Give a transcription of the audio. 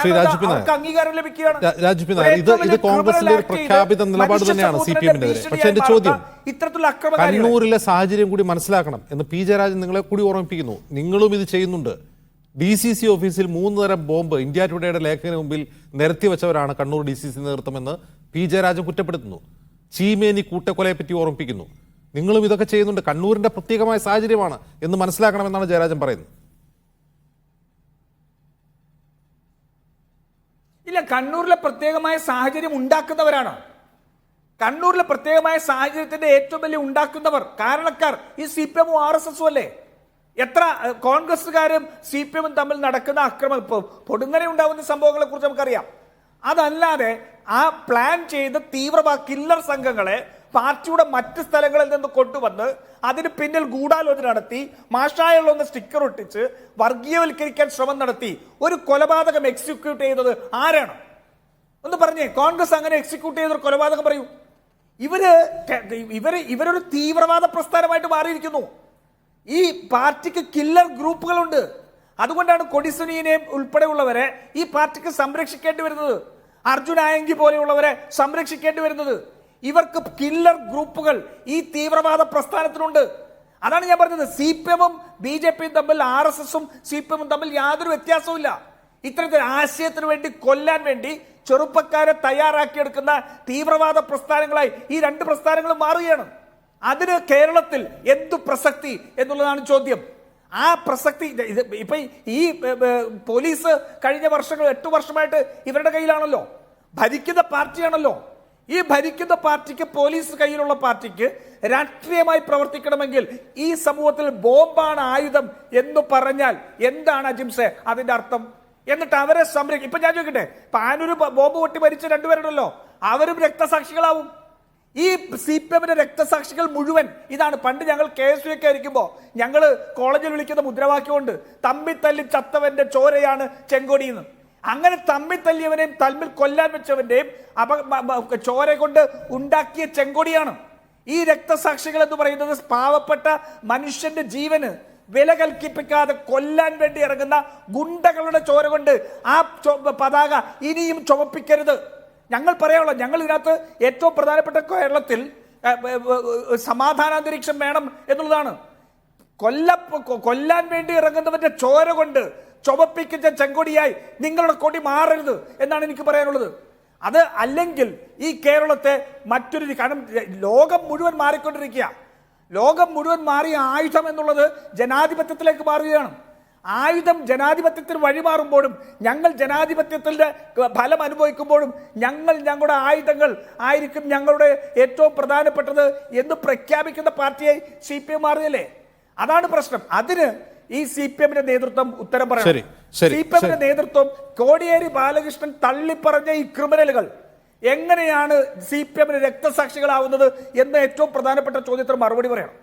ശ്രീ രാജു പിന്നാർ. അംഗീകാരം ലഭിക്കുകയാണ്. രാജു പിന്നാർ, ഇത് ഇത് കോൺഗ്രസിന്റെ ഒരു പ്രഖ്യാപിത നിലപാട് തന്നെയാണ് സി പി എമ്മിന്റെ പക്ഷെ എന്റെ ചോദ്യം കണ്ണൂരിലെ സാഹചര്യം കൂടി മനസ്സിലാക്കണം എന്ന് പി ജയരാജൻ നിങ്ങളെ കൂടി ഓർമ്മിപ്പിക്കുന്നു. നിങ്ങളും ഇത് ചെയ്യുന്നുണ്ട്. ഡി സി സി ഓഫീസിൽ മൂന്ന് തരം ബോംബ് ഇന്ത്യ ടുഡേയുടെ ലേഖന മുമ്പിൽ നിരത്തി വെച്ചവരാണ് കണ്ണൂർ ഡി സി സി നേതൃത്വമെന്ന് പി ജയരാജൻ കുറ്റപ്പെടുത്തുന്നു. ചീമേനി കൂട്ടക്കൊലയെ പറ്റി ഓർമ്മിപ്പിക്കുന്നു. നിങ്ങളും ഇതൊക്കെ ചെയ്യുന്നുണ്ട്. കണ്ണൂരിന്റെ പ്രത്യേകമായ സാഹചര്യമാണ് എന്ന് മനസ്സിലാക്കണമെന്നാണ് ജയരാജൻ പറയുന്നത്. ഇല്ല കണ്ണൂരിലെ പ്രത്യേകമായ സാഹചര്യം ഉണ്ടാക്കുന്നവരാണോ. കണ്ണൂരിലെ പ്രത്യേകമായ സാഹചര്യത്തിന്റെ ഏറ്റവും വലിയ ഉണ്ടാക്കുന്നവർ കാരണക്കാർ ഈ സി പി എമ്മും ആർ എസ് എസും അല്ലേ? എത്ര കോൺഗ്രസ്സുകാരും സി പി എമ്മും തമ്മിൽ നടക്കുന്ന അക്രമം ഇപ്പൊ പൊടുങ്ങനെ ഉണ്ടാകുന്ന സംഭവങ്ങളെ കുറിച്ച് നമുക്കറിയാം. അതല്ലാതെ ആ പ്ലാൻ ചെയ്ത തീവ്രവാ കില്ലർ സംഘങ്ങളെ പാർട്ടിയുടെ മറ്റ് സ്ഥലങ്ങളിൽ നിന്ന് കൊണ്ടുവന്ന് അതിന് പിന്നിൽ ഗൂഢാലോചന നടത്തി മാഷായുള്ള സ്റ്റിക്കർ ഒട്ടിച്ച് വർഗീയവൽക്കരിക്കാൻ ശ്രമം നടത്തി. ഒരു കൊലപാതകം എക്സിക്യൂട്ട് ചെയ്തത് ആരാണ്? ഒന്ന് പറഞ്ഞേ കോൺഗ്രസ് അങ്ങനെ എക്സിക്യൂട്ട് ചെയ്ത ഒരു കൊലപാതകം പറയൂ. ഇവർ ഇവർ ഇവരൊരു തീവ്രവാദ പ്രസ്ഥാനമായിട്ട് മാറിയിരിക്കുന്നു. ഈ പാർട്ടിക്ക് കില്ലർ ഗ്രൂപ്പുകളുണ്ട്. അതുകൊണ്ടാണ് കൊടിസുനിയെയും ഉൾപ്പെടെയുള്ളവരെ ഈ പാർട്ടിക്ക് സംരക്ഷിക്കേണ്ടി വരുന്നത്. അർജുൻ ആയങ്കി പോലെയുള്ളവരെ സംരക്ഷിക്കേണ്ടി വരുന്നത്. ഇവർക്ക് കില്ലർ ഗ്രൂപ്പുകൾ ഈ തീവ്രവാദ പ്രസ്ഥാനത്തിനുണ്ട്. അതാണ് ഞാൻ പറഞ്ഞത്. സി പി എമ്മും ബി ജെ പിയും തമ്മിൽ ആർ എസ് എസും സി പി എമ്മും തമ്മിൽ യാതൊരു വ്യത്യാസവുമില്ല. ഇത്തരത്തിൽ ആശയത്തിന് വേണ്ടി കൊല്ലാൻ വേണ്ടി ചെറുപ്പക്കാരെ തയ്യാറാക്കിയെടുക്കുന്ന തീവ്രവാദ പ്രസ്ഥാനങ്ങളായി ഈ രണ്ട് പ്രസ്ഥാനങ്ങളും മാറുകയാണ്. അതിന് കേരളത്തിൽ എന്തു പ്രസക്തി എന്നുള്ളതാണ് ചോദ്യം. ആ പ്രസക്തി ഇപ്പൊ ഈ പോലീസ് കഴിഞ്ഞ വർഷങ്ങൾ എട്ട് വർഷമായിട്ട് ഇവരുടെ കയ്യിലാണല്ലോ. ഭരിക്കുന്ന പാർട്ടിയാണല്ലോ. ഈ ഭരിക്കുന്ന പാർട്ടിക്ക് പോലീസ് കയ്യിലുള്ള പാർട്ടിക്ക് രാഷ്ട്രീയമായി പ്രവർത്തിക്കണമെങ്കിൽ ഈ സമൂഹത്തിൽ ബോംബാണ് ആയുധം എന്ന് പറഞ്ഞാൽ എന്താണ് അജിംസെ അതിന്റെ അർത്ഥം? എന്നിട്ട് അവരെ സംരക്ഷിക്കും ഇപ്പൊ ഞാൻ ചോദിക്കട്ടെ പാനൂര് ബോംബ് പൊട്ടി മരിച്ച രണ്ടുപേരുണ്ടല്ലോ അവരും രക്തസാക്ഷികളാവും. ഈ സി പി എമ്മിന്റെ രക്തസാക്ഷികൾ മുഴുവൻ ഇതാണ് പണ്ട് ഞങ്ങൾ കെ എസ് ഒക്കെ ആയിരിക്കുമ്പോൾ ഞങ്ങൾ കോളേജിൽ വിളിക്കുന്ന മുദ്രാവാക്യമുണ്ട് തമ്മി തല്ലി ചത്തവന്റെ ചോരയാണ് ചെങ്കോടിയെന്ന്. അങ്ങനെ തമ്മിൽ തല്ലിയവനെയും തമ്മിൽ കൊല്ലാൻ വെച്ചവന്റെയും അപ ചോര കൊണ്ട് ഉണ്ടാക്കിയ ചെങ്കൊടിയാണ്. ഈ രക്തസാക്ഷികൾ എന്ന് പറയുന്നത് പാവപ്പെട്ട മനുഷ്യന്റെ ജീവന് വില കൽപ്പിക്കാതെ കൊല്ലാൻ വേണ്ടി ഇറങ്ങുന്ന ഗുണ്ടകളുടെ ചോര കൊണ്ട് ആ പതാക ഇനിയും ചുമപ്പിക്കരുത് ഞങ്ങൾ പറയാനുള്ളത് ഞങ്ങൾ ഇതിനകത്ത് ഏറ്റവും പ്രധാനപ്പെട്ട കേരളത്തിൽ സമാധാനാന്തരീക്ഷം വേണം എന്നുള്ളതാണ്. കൊല്ല കൊല്ലാൻ വേണ്ടി ഇറങ്ങുന്നവന്റെ ചോര കൊണ്ട് ചുമപ്പിക്കുന്ന ചെങ്കൊടിയായി നിങ്ങളുടെ കൊടി മാറരുത് എന്നാണ് എനിക്ക് പറയാനുള്ളത്. അത് അല്ലെങ്കിൽ ഈ കേരളത്തെ മറ്റൊരു കാരണം ലോകം മുഴുവൻ മാറിക്കൊണ്ടിരിക്കുക. ലോകം മുഴുവൻ മാറിയ ആയുധം എന്നുള്ളത് ജനാധിപത്യത്തിലേക്ക് മാറുകയാണ്. ആയുധം ജനാധിപത്യത്തിന് വഴിമാറുമ്പോഴും ഞങ്ങൾ ജനാധിപത്യത്തിന്റെ ഫലം അനുഭവിക്കുമ്പോഴും ഞങ്ങൾ ഞങ്ങളുടെ ആയുധങ്ങൾ ആയിരിക്കും ഞങ്ങളുടെ ഏറ്റവും പ്രധാനപ്പെട്ടത് എന്ന് പ്രഖ്യാപിക്കുന്ന പാർട്ടിയായി സി പി എം മാറിയല്ലേ? അതാണ് പ്രശ്നം. അതിന് ഈ സി പി എമ്മിന്റെ നേതൃത്വം ഉത്തരം പറയാം പറയണം സി പി എമ്മിന്റെ നേതൃത്വം കോടിയേരി ബാലകൃഷ്ണൻ തള്ളിപ്പറഞ്ഞ ഈ ക്രിമിനലുകൾ എങ്ങനെയാണ് സി പി എമ്മിന് രക്തസാക്ഷികളാവുന്നത് എന്ന ഏറ്റവും പ്രധാനപ്പെട്ട ചോദ്യത്തിന് മറുപടി പറയണം.